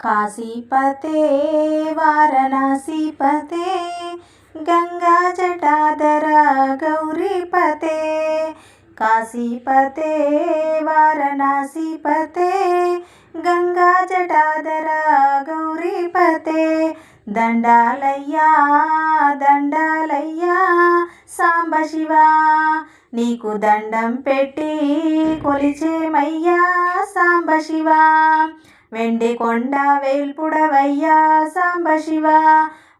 కాశీపతే వారణాసిపతే గంగా జటాధర గౌరీపతే. కాశీపతే వారణాసిపతే గంగా జటాధర గౌరీపతే. దండాలయ్యా దండాలయ్యా సాంబశివ నీకు దండం పెట్టి కొలిచేమయ్యా సాంబశివ. వెండి కొండ వేల్పుడవయ్యా సాంబశివ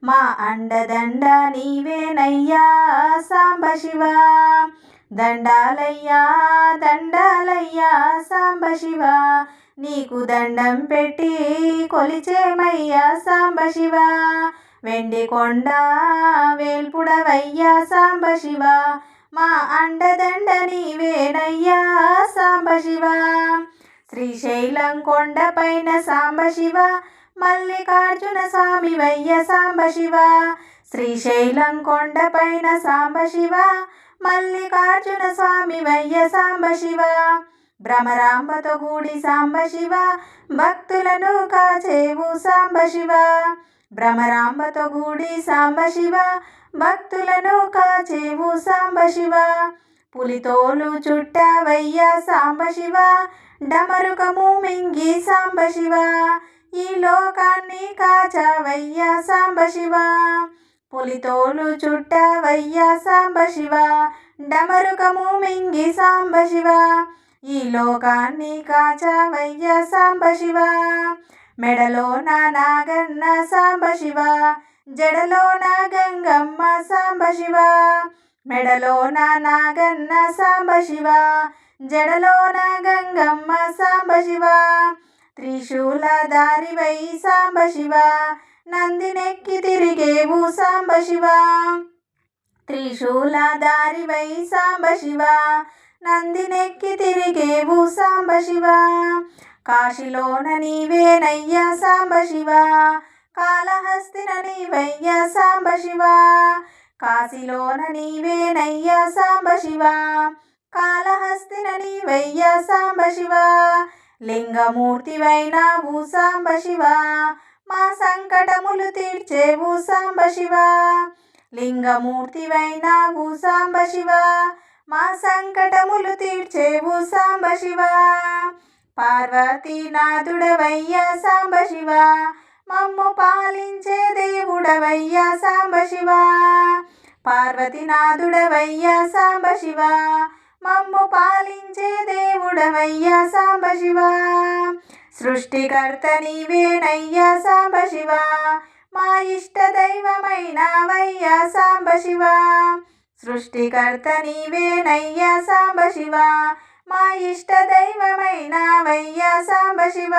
మా అండదండ నీవేనయ్యా సాంబశివ దండాలయ్యా దండాలయ్యా సాంబశివ నీకు దండం పెట్టి కొలిచేమయ్యా సాంబశివ వెండి కొండ వేల్పుడవయ్యా సాంబశివ మా అండదండ నీవేనయ్యా సాంబశివ శ్రీశైలం కొండపైన సాంబశివ మల్లికార్జున స్వామి వయ్య సాంబశివ. శ్రీశైలం కొండపైన సాంబశివ మల్లికార్జున స్వామి వయ్య సాంబశివ. భ్రమరాంబతో కూడి సాంబశివ భక్తులను కాచేవు సాంబశివ. భ్రమరాంబతో కూడి సాంబశివ భక్తులను కాచేవు సాంబశివ. పులితోలు చుట్టవయ్య సాంబశివ డమరుకము మింగి సాంబశివ ఈ లోకాన్ని కాచవయ్య సాంబశివ. పులితోలు చుట్టవయ్య సాంబశివ డమరుకము మింగి సాంబశివ ఈ లోకాన్ని కాచవయ్యా సాంబశివ. మెడలో నా నాగన్న సాంబశివ జడలో నా గంగమ్మ సాంబశివ. మెడలోన నాగన్న సాంబశివ జడలో నా గంగమ్మ సాంబశివ త్రిశూలధారివై సాంబశివ నందినెక్కి తిరిగేవు సాంబశివ త్రిశూలధారివై సాంబశివ నందినెక్కి తిరిగేవు సాంబశివ కాశీలోన నీవేనయ్యా సాంబశివ కాళహస్తిన నీవయ్యా సాంబశివ కాశీలోన నీవేనయ్యా సాంబశివ కాళహస్తిన నీవయ్యా సాంబశివ లింగమూర్తివైనావు సాంబశివ మా సంకటములు తీర్చేవు సాంబశివ లింగమూర్తివైనావు సాంబశివ మా సంకటములు తీర్చేవు సాంబశివ పార్వతీనాథుడవయ్యా సాంబశివ మమ్ము పాలించే దేవుడవయ్యా సాంబశివ. పార్వతీనాథుడవయ్యా సాంబశివ. మమ్ము పాలించే దేవుడవయ్యా సాంబశివ. సృష్టికర్త నీవేనయ్యా సాంబశివ. మా ఇష్ట దైవమైనవయ్యా సాంబశివ. సృష్టికర్త నీవేనయ్యా సాంబశివ. మా ఇష్ట దైవమైనవయ్యా సాంబశివ.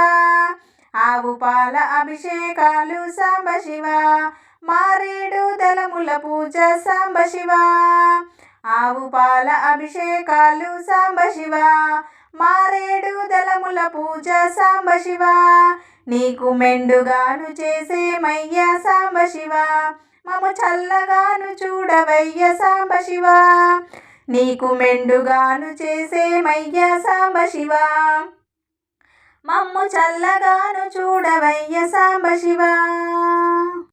ఆవు పాల అభిషేకాలు సాంబశివ మారేడు దళముల పూజ సాంబశివ ఆవు పాల అభిషేకాలు సాంబశివ మారేడు దళముల పూజ సాంబశివ నీకు మెండుగాను చేసేమయ్యా సాంబశివ మము చల్లగాను చూడవయ్య సాంబశివ నీకు మెండుగాను చేసేమయ్యా సాంబశివ మమ్ము చల్లగాను చూడవయ్య సాంబశివ.